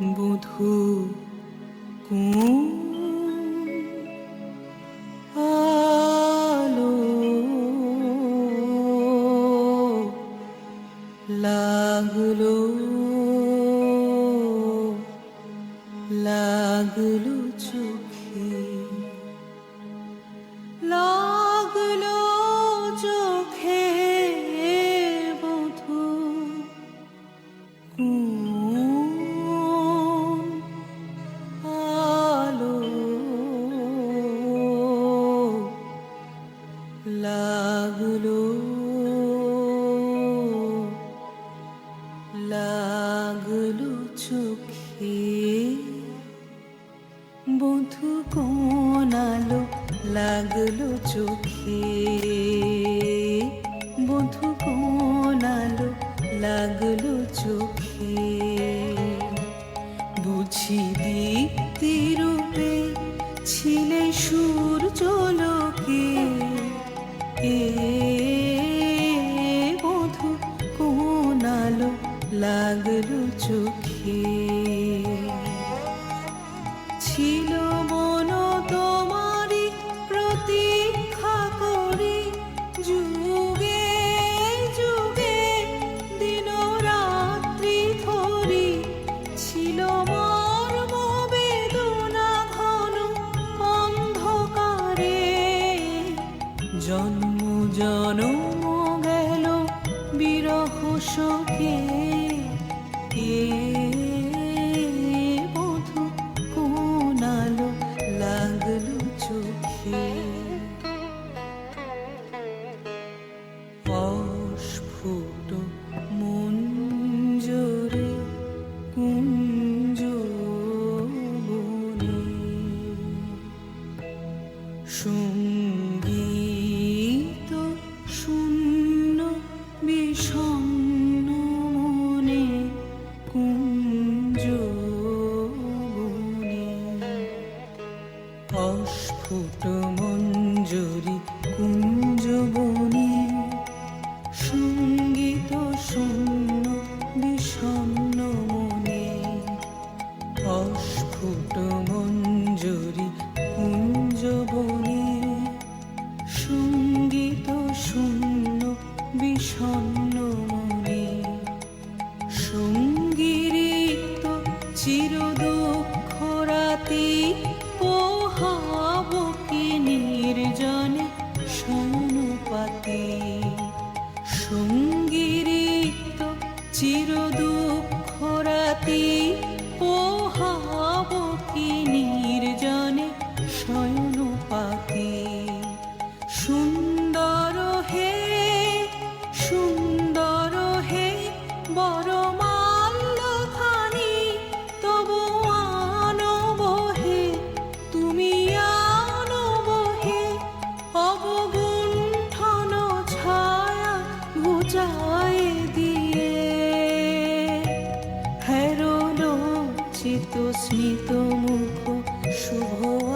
বধু কোন লাগল লাগল চোখ চোখে। বধু কোন আলো লাগল চোখে? বধু কোন আলো লাগল চোখে? বুঝি দীপ্তি রূপে ছিলে সূর্য walking অস্ফুট মঞ্জুরি কুঞ্জবনি সংগীত শূন্য বিষণ্ন মনে। অস্ফুট মঞ্জুরি কুঞ্জবনি সংগীত শূন্য বিষণ্ন মনে। সঙ্গীরিত চির tiro স্মিত মুখ শুভ